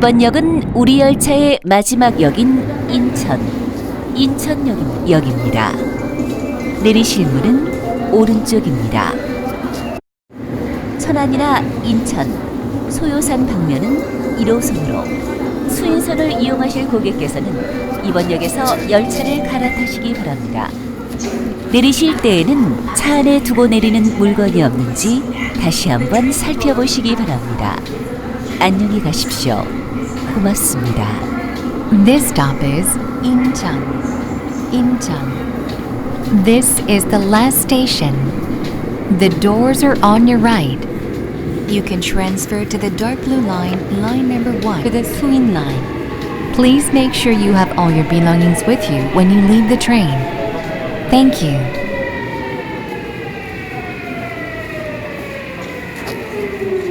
이번 역은 우리 열차의 마지막 역인 인천, 인천역입니다. 내리실 문은 오른쪽입니다. 천안이나 인천, 소요산 방면은 1호선으로 수인선을 이용하실 고객께서는 이번 역에서 열차를 갈아타시기 바랍니다. 내리실 때에는 차 안에 두고 내리는 물건이 없는지 다시 한번 살펴보시기 바랍니다. 안녕히 가십시오. 고맙습니다. This stop is Incheon. Incheon. This is the last station. The doors are on your right. You can transfer to the dark blue line, line number one, to the Suin line. Please make sure you have all your belongings with you when you leave the train. Thank you.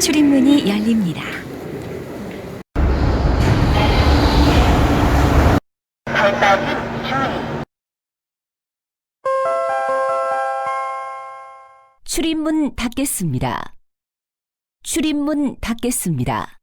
출입문이 열립니다. 출입문 닫겠습니다. 출입문 닫겠습니다.